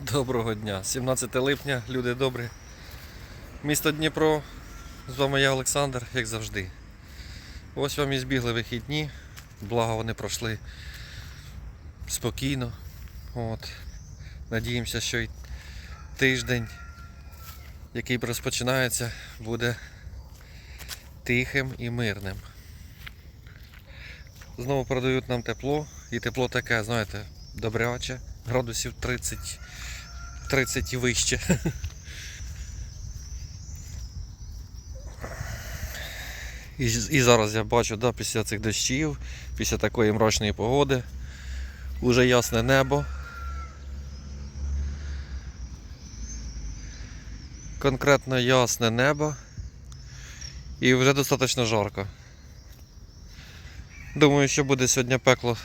Доброго дня. 17 липня, люди добрі. Місто Дніпро. З вами я Олександр, як завжди. Ось вам і збігли вихідні. Благо вони пройшли спокійно. От. Надіємося, що й тиждень, який розпочинається, буде тихим і мирним. Знову продають нам тепло, і тепло таке, знаєте, добряче, градусів 30, 30 і вище. І, і зараз я бачу, да, після цих дощів, після такої мрачної погоди, уже ясне небо. Конкретно ясне небо. І вже достатньо жарко. Думаю, що буде сьогодні пекло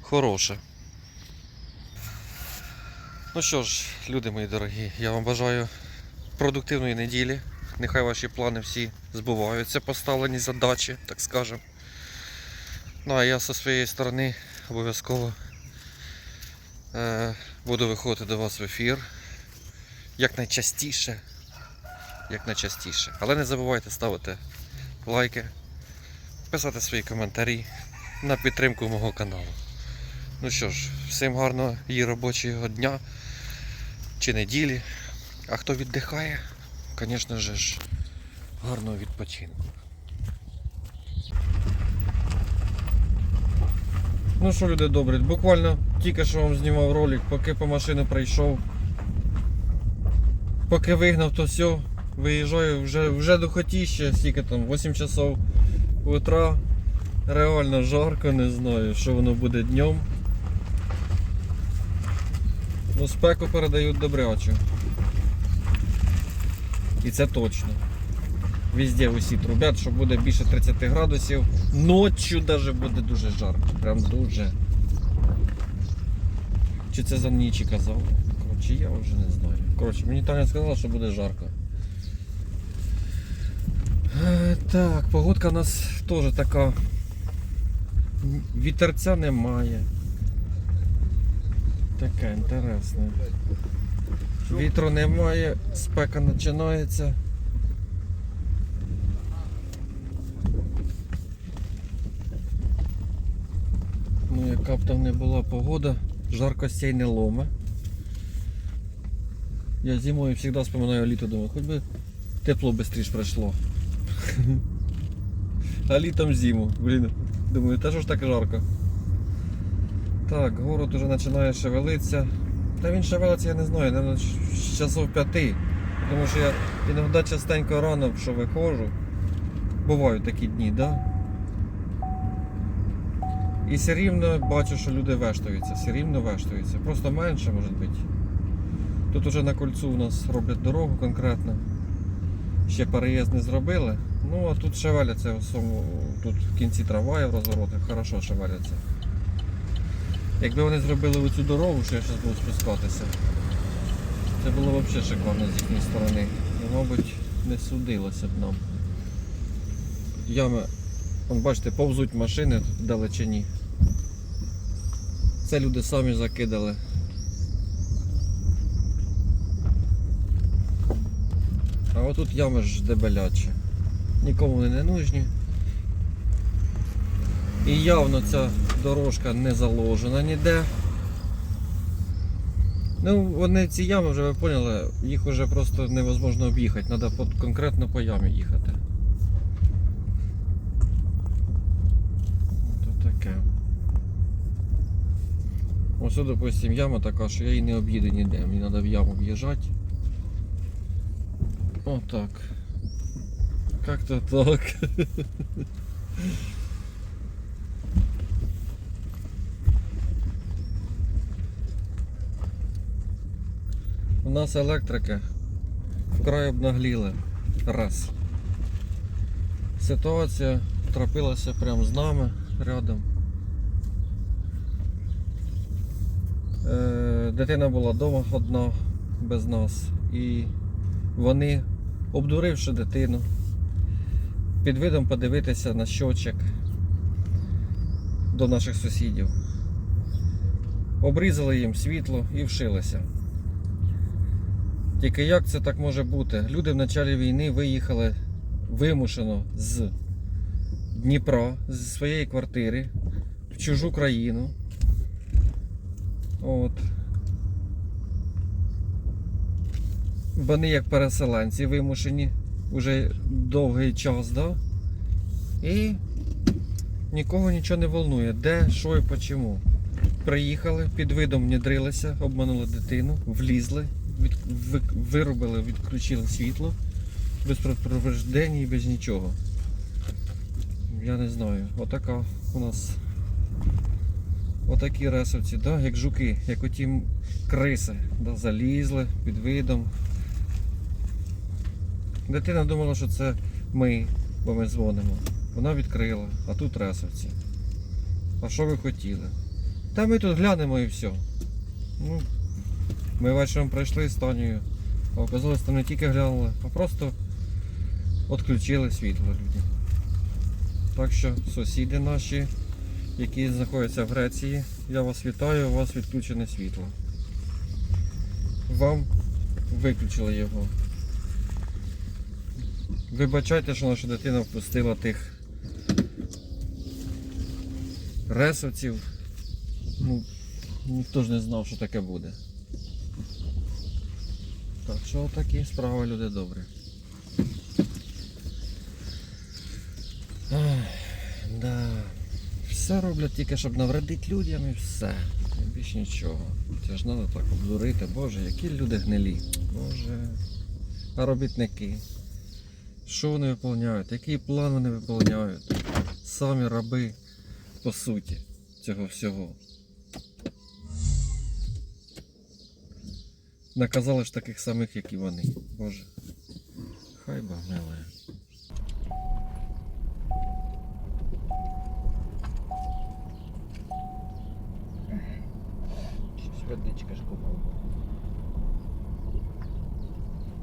хороше. Ну що ж, люди мої дорогі, я вам бажаю продуктивної неділі. Нехай ваші плани всі збуваються, поставлені задачі, так скажемо. Ну а я зі своєї сторони обов'язково е, буду виходити до вас в ефір якнайчастіше. Якнайчастіше. Але не забувайте ставити лайки, писати свої коментарі на підтримку мого каналу. Ну що ж, всім гарного і робочого дня чи неділі. А хто віддихає, звісно ж, гарного відпочинку. Ну що, люди добрі, буквально тільки що вам знімав ролик, поки по машину прийшов. Поки вигнав, то все, виїжджаю вже, вже до хотіща, скільки там, 8 часов утра. Реально жарко, не знаю, що воно буде днем. Ну, спеку передають добрячу. І це точно. Везде усі трубять, що буде більше 30 градусів. Ночі навіть буде дуже жарко. Прям дуже. Чи це за нічі казав? Коротше, я вже не знаю. Коротше, мені Таня сказала, що буде жарко. Е, Так, погодка у нас теж така. Вітерця немає. Таке інтересне. Вітру немає, спека починається. Ну, яка б там не була погода, жаркостей не ломе. Я зимою завжди вспоминаю літо, думаю, хоч би тепло швидше пройшло. А літом зиму. Блін, думаю, та що ж так жарко. Так, город уже починає шевелитися. Та він шевелиться, я не знаю, з часов п'яти. Тому що я іноді частенько рано що виходжу. Бувають такі дні, да? І все рівно бачу, що люди вештаються, все рівно вештаються. Просто менше може бути. Тут уже на кольцу у нас роблять дорогу конкретно. Ще переїзд не зробили. Ну а тут шевеляться в самому, тут в кінці трамваю в розворотах, хорошо шевеляться. Якби вони зробили оцю дорогу, що я зараз буду спускатися, це було взагалі шикарно з їхньої сторони. І, мабуть, не судилося б нам. Ями, вон, бачите, повзуть машини далечині. Це люди самі закидали. А отут ями ж дебелячі. Нікому вони не нужні. І явно ця дорожка не заложена ніде. Ну, вони ці ями вже ви поняли, їх вже просто невозможно об'їхати, треба конкретно по ямі їхати. То таке. Ось, допустим, яма така, що я її не об'їду ніде, мені треба в яму в'їжджати. Отак. Как-то так. Нас електрики вкрай обнагліли. Раз. Ситуація трапилася прямо з нами рядом. Е, дитина була вдома одна без нас. І вони, обдуривши дитину, під видом подивитися на щочок до наших сусідів. Обрізали їм світло і вшилися. Тільки як це так може бути? Люди в началі війни виїхали вимушено з Дніпра, з своєї квартири в чужу країну. От. Вони як переселенці вимушені вже довгий час, да? І нікого нічого не волнує, де, що і по чому. Приїхали, під видом внідрилися, обманули дитину, влізли, від, ви, вирубили, відключили світло, без провождень і без нічого. Я не знаю, отака у нас. Отакі ресовці, да? як жуки, як оті криси, да? залізли під видом. Дитина думала, що це ми, бо ми дзвонимо. Вона відкрила, а тут ресовці. А що ви хотіли? Та ми тут глянемо і все. Ну, ми вечором прийшли з Танею, а оказалось, там не тільки глянули, а просто відключили світло людям. Так що сусіди наші, які знаходяться в Греції, я вас вітаю, у вас відключене світло. Вам виключили його. Вибачайте, що наша дитина впустила тих ресовців. Ну, ніхто ж не знав, що таке буде. Так що такі справи люди добрі. Да. Все роблять тільки, щоб навредити людям і все. І Більш нічого. Це ж треба так обдурити. Боже, які люди гнилі. Боже. А робітники. Що вони виконують? Який план вони виконують? Самі раби, по суті, цього всього. Наказали ж таких самих, як і вони. Боже. Хай милує. Щось водичка ж купив.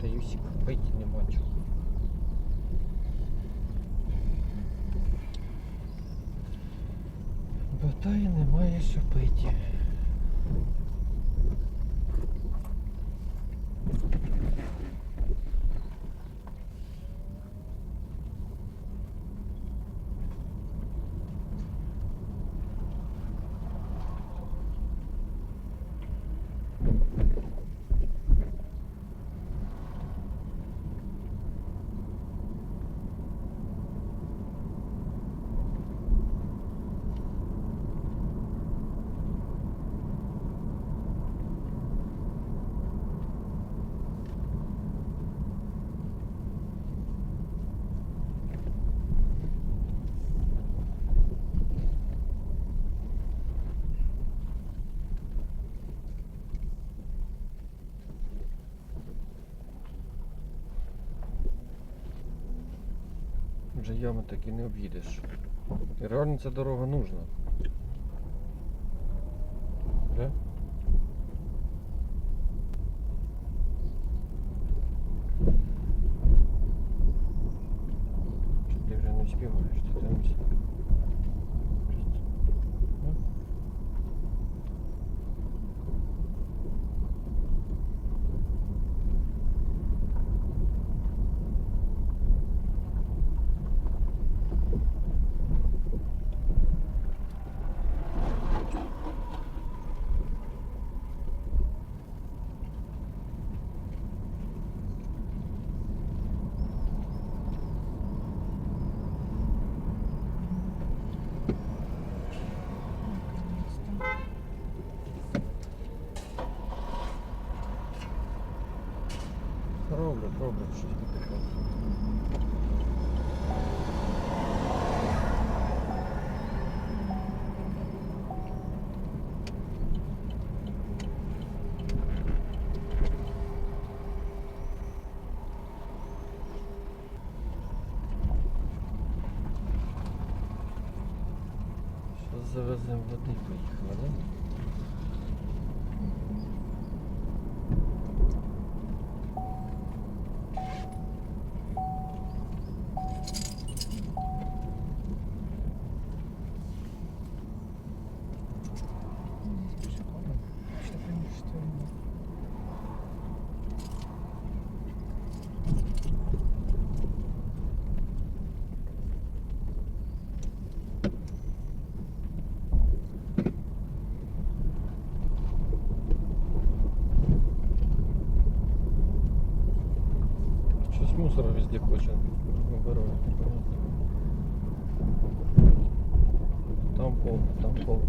Та Юсик пить не бачу. Бо та й немає що пити. Ями таки не об'їдеш. І реально ця дорога нужна. Да? Чи ти вже не співаєш? Ти там всі- Ну? Роблять, роблять щось таке. Зараз завеземо води везде хоче вибирати. Там повно, там повно.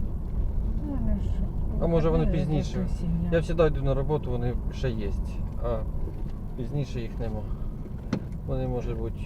А може вони пізніше? Я завжди йду на роботу, вони ще є, а пізніше їх нема. Вони може бути.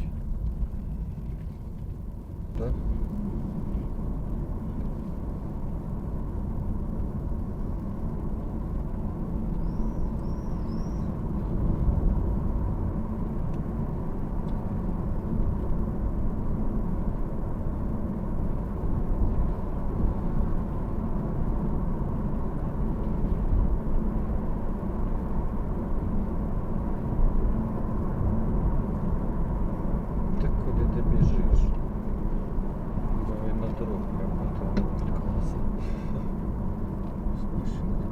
Так куди ти біжиш? Давай на дорогу прямо там під колеса. Спішить.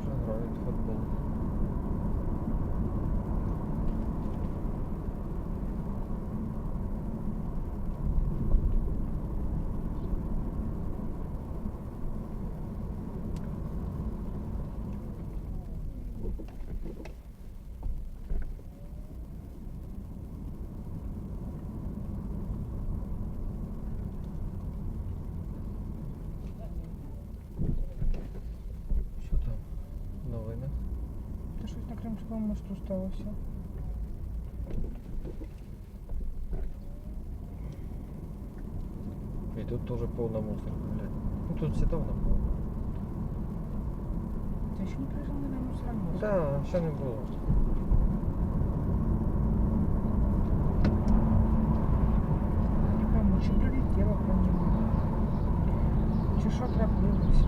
Вже грають в футбол. Що там? Новини? Та щось на Кримському мосту сталося. І тут теж повна мусорка, блядь. Ну тут всі давно повно. Це ще не приїжджали на мусорнос. Да, ще не було. Не пойму, чи прилетіло по ньому. Чи що трапилося.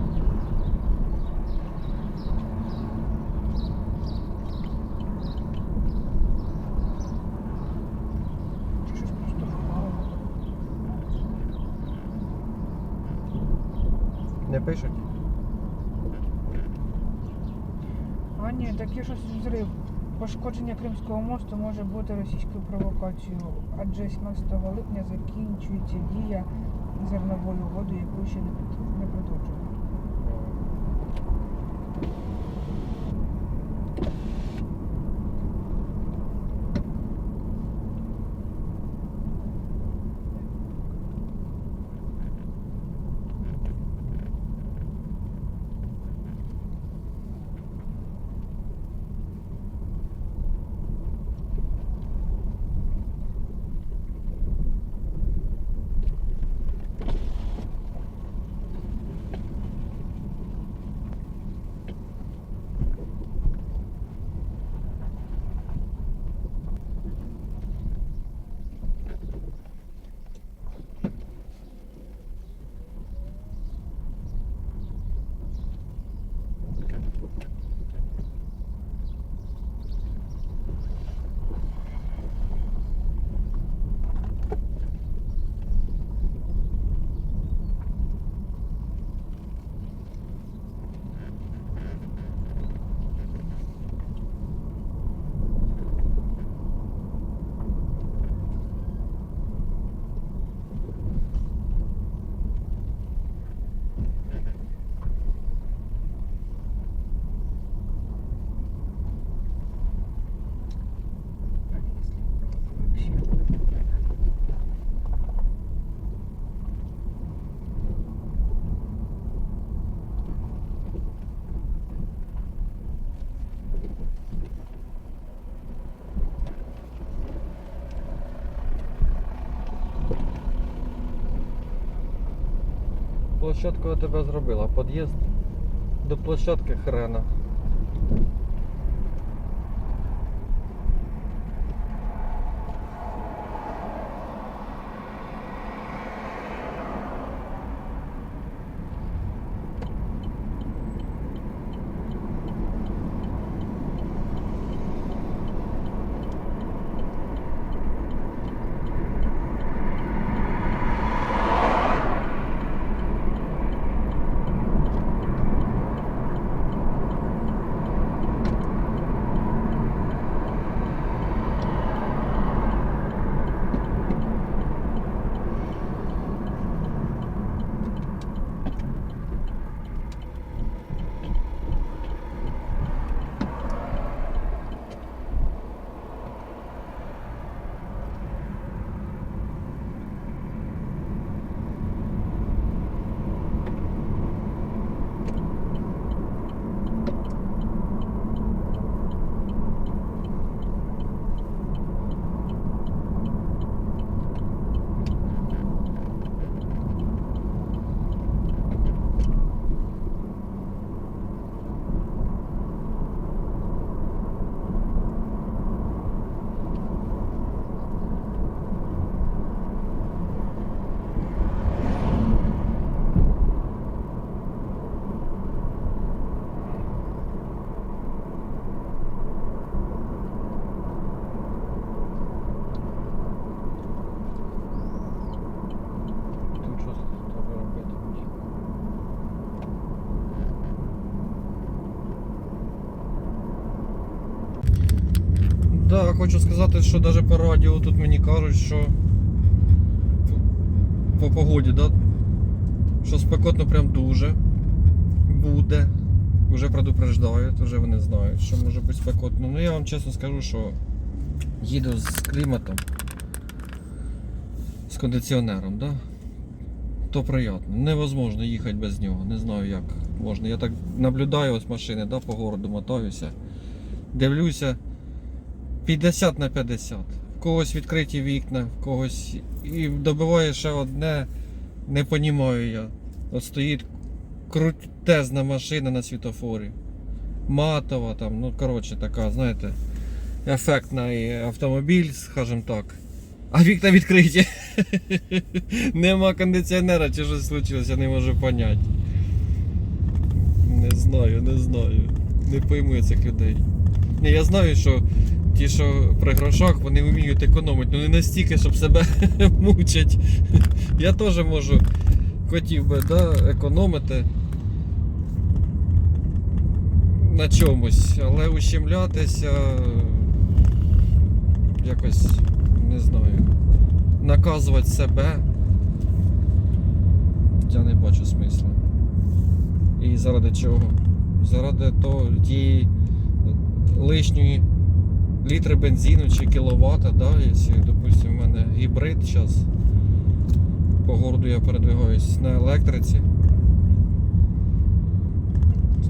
Чи щось просто впало. Не пишуть? А ні, таке щось взрив. Пошкодження Кримського мосту може бути російською провокацією, адже 17 липня закінчується дія зернової угоди, яку ще не під- Площадку я тебе зробила. Під'їзд до площадки хрена. Да, хочу сказати, що навіть по радіо тут мені кажуть, що по, по погоді, да, що спекотно прям дуже буде. Вже предупреждають, вже вони знають, що може бути спекотно. Ну я вам чесно скажу, що їду з кліматом, з кондиціонером, да? то приємно. Невозможно їхати без нього. Не знаю як можна. Я так наблюдаю ось машини, да, по городу мотаюся. Дивлюся 50 на 50. В когось відкриті вікна, в когось. І добиває ще одне, не понімаю я. От стоїть крутезна машина на світофорі. Матова там, ну коротше така, знаєте, ефектний автомобіль, скажімо так. А вікна відкриті. Нема кондиціонера чи щось случилось, я не можу поняти. Не знаю, не знаю. Не пойму цих людей. Я знаю, що ті, що при грошах, вони вміють економити, ну не настільки, щоб себе мучать. Я теж можу хотів би да, економити на чомусь, але ущемлятися якось не знаю. Наказувати себе. Я не бачу смисла. І заради чого? Заради того тієї лишньої літри бензину чи кіловата, да, якщо, допустим, в мене гібрид зараз. По городу я передвигаюсь на електриці.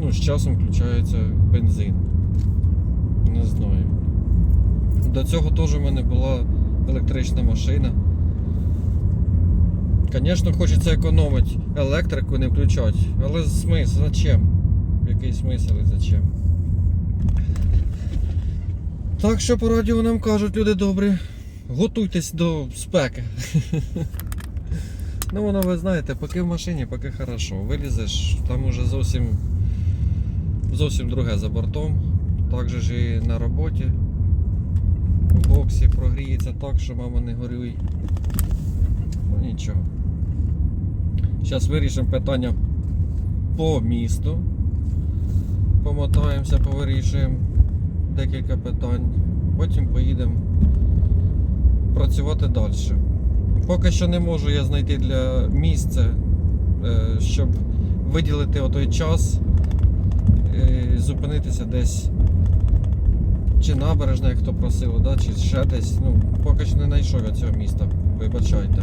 Ну, з часом включається бензин. Не знаю. До цього теж у мене була електрична машина. Звісно, хочеться економити електрику, не включати. Але смисл, зачем? Який смисл і зачем? Так що по радіо нам кажуть, люди добрі, готуйтесь до спеки. Ну воно ви знаєте, поки в машині, поки хорошо. Вилізеш, там уже зовсім зовсім друге за бортом. Так же ж і на роботі. В боксі прогріється так, що мама не горюй. Ну нічого. Зараз вирішимо питання по місту. Помотаємося, повирішуємо декілька питань. Потім поїдемо працювати далі. Поки що не можу я знайти для місця, е, щоб виділити отой час і зупинитися десь. Чи набережна, як хто просив, да? чи ще десь. Ну, поки що не знайшов я цього міста. Вибачайте.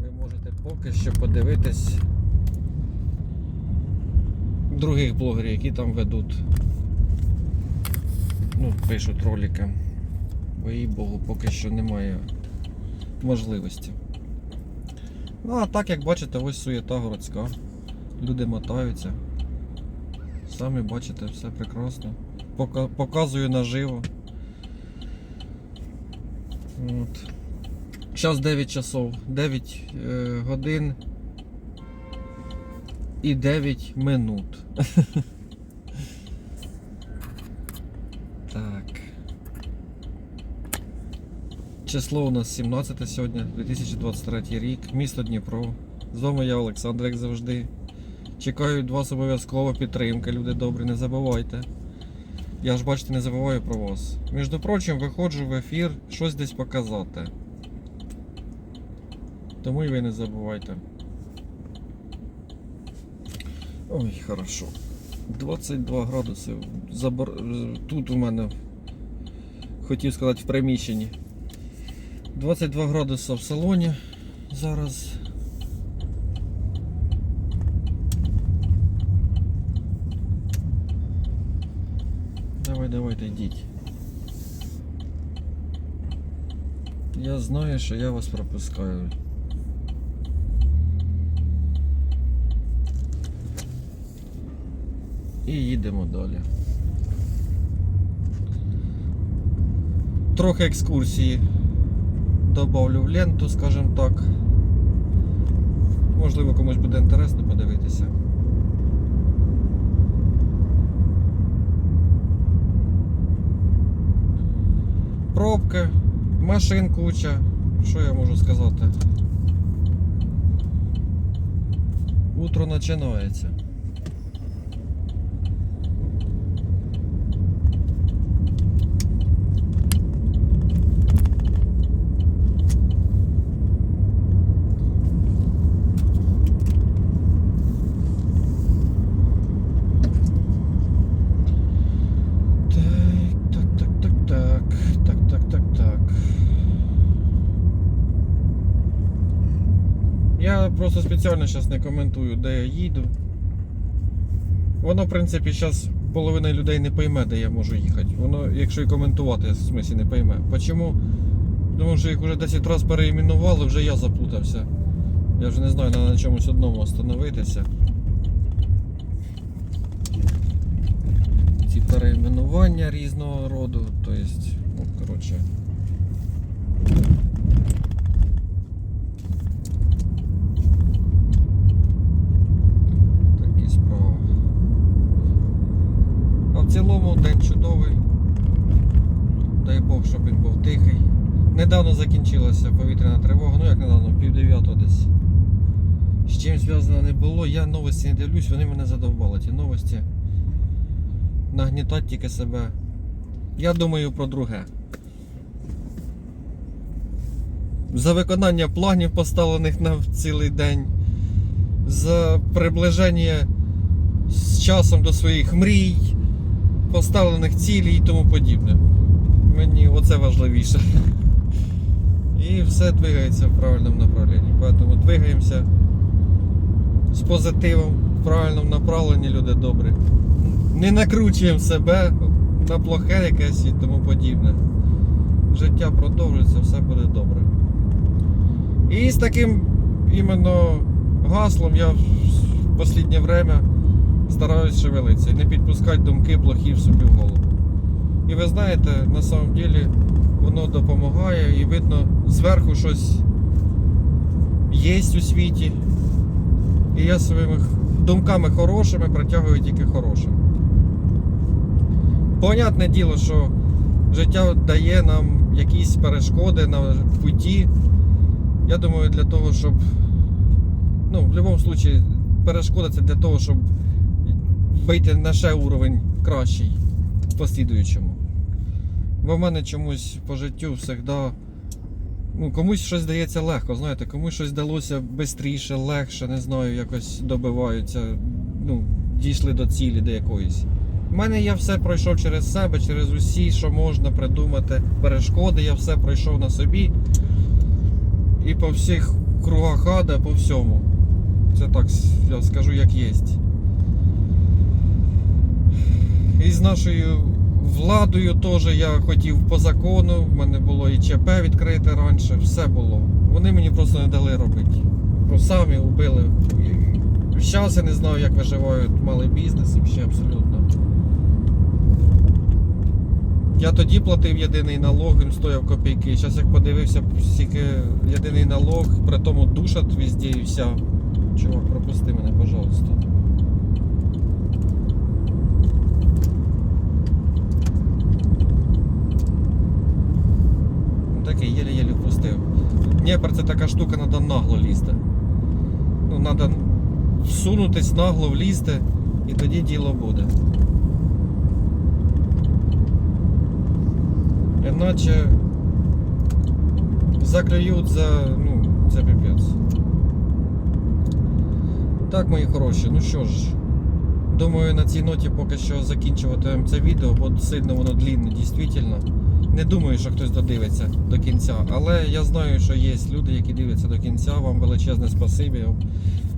Ви можете поки що подивитись других блогерів, які там ведуть. Ну, пишуть ролики. Бо їй Богу, поки що немає можливості. Ну, а так, як бачите, ось суєта городська. Люди мотаються. Самі бачите, все прекрасно. Пока- Показую наживо. От. Зараз 9 часов. 9 е, годин і 9 минут. так. Число у нас 17 сьогодні, 2023 рік, місто Дніпро. З вами я, Олександр, як завжди. Чекаю від вас обов'язково підтримки, люди добрі, не забувайте. Я ж бачите, не забуваю про вас. Між прочим, виходжу в ефір щось десь показати. Тому і ви не забувайте. Ой, хорошо. 22 градуси. Тут у мене хотів сказати в приміщенні. 22 градуси в салоні зараз. Давай, давайте йдіть. Я знаю, що я вас пропускаю. І їдемо далі. Трохи екскурсії добавлю в ленту, скажімо так. Можливо, комусь буде інтересно подивитися. Пробки, машин куча. Що я можу сказати? Утро починається. Спеціально зараз не коментую, де я їду. Воно, в принципі, зараз половина людей не пойме, де я можу їхати. Воно, якщо і коментувати, в смислі не пойме. Почому? Тому що їх вже 10 разів переіменували, вже я заплутався. Я вже не знаю, треба на чомусь одному остановитися. Ці переіменування різного роду, то есть, ну, коротше. Такі справи. А в цілому день чудовий. Дай Бог, щоб він був тихий. Недавно закінчилася повітряна тривога, ну як недавно, пів дев'ятого десь. З чим зв'язано не було, я новості не дивлюсь, вони мене задовбали. Ті новості нагнітать тільки себе. Я думаю про друге. За виконання планів, поставлених на цілий день, за приближення з часом до своїх мрій, поставлених цілей і тому подібне. Мені оце важливіше. І все двигається в правильному направленні. Поэтому двигаємося з позитивом, в правильному направленні, люди добрі. Не накручуємо себе на плохе якесь і тому подібне. Життя продовжується, все буде добре. І з таким іменно гаслом я в останнє время стараюсь шевелитися і не підпускати думки плохі в собі в голову. І ви знаєте, на самом деле воно допомагає і видно зверху щось є у світі. І я своїми думками хорошими притягую тільки хороше. Понятне діло, що життя дає нам якісь перешкоди на путі. Я думаю, для того, щоб. Ну, в будь-якому випадку, перешкода це для того, щоб вийти на ще уровень кращий в послідуючому. Бо в мене чомусь по життю завжди. Ну, комусь щось дається легко, знаєте, комусь щось далося швидше, легше, не знаю, якось добиваються, ну, дійшли до цілі до якоїсь. У мене я все пройшов через себе, через усі, що можна придумати, перешкоди, я все пройшов на собі. І по всіх кругах ада, по всьому. Це так я скажу, як є. І з нашою владою теж я хотів по закону, в мене було і ЧП відкрите раніше, все було. Вони мені просто не дали робити. Просто самі убили. Зараз я не знаю, як виживають малий бізнес, і ще абсолютно. Я тоді платив єдиний налог, він стояв копійки. Зараз як подивився, скільки єдиний налог, при тому душать везде і вся. Чувак, пропусти мене, пожалуйста. Ну, Такий єле-єле впустив. Дніпр це така штука, треба нагло лізти. Ну, треба всунутись нагло влізти, і тоді діло буде. Іначе заклюють за. ну, це піпець. Так, мої хороші, ну що ж. Думаю, на цій ноті поки що закінчуватимемо це відео, бо сильно воно длінне, дійсно. Не думаю, що хтось додивиться до кінця, але я знаю, що є люди, які дивляться до кінця. Вам величезне спасибі.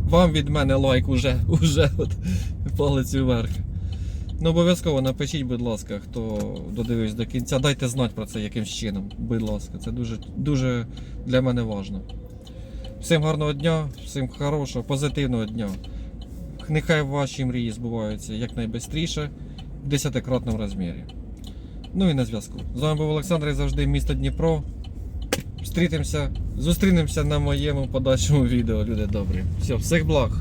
Вам від мене лайк уже, уже от, палець вверх. Ну, обов'язково напишіть, будь ласка, хто додивився до кінця. Дайте знати про це якимсь чином. Будь ласка, це дуже, дуже для мене важливо. Всім гарного дня, всім хорошого, позитивного дня. Нехай ваші мрії збуваються якнайбистріше в десятикратному розмірі. Ну і на зв'язку. З вами був Олександр і завжди місто Дніпро. Зустрітимося, зустрінемося на моєму подальшому відео, люди добрі. Все, всіх благ!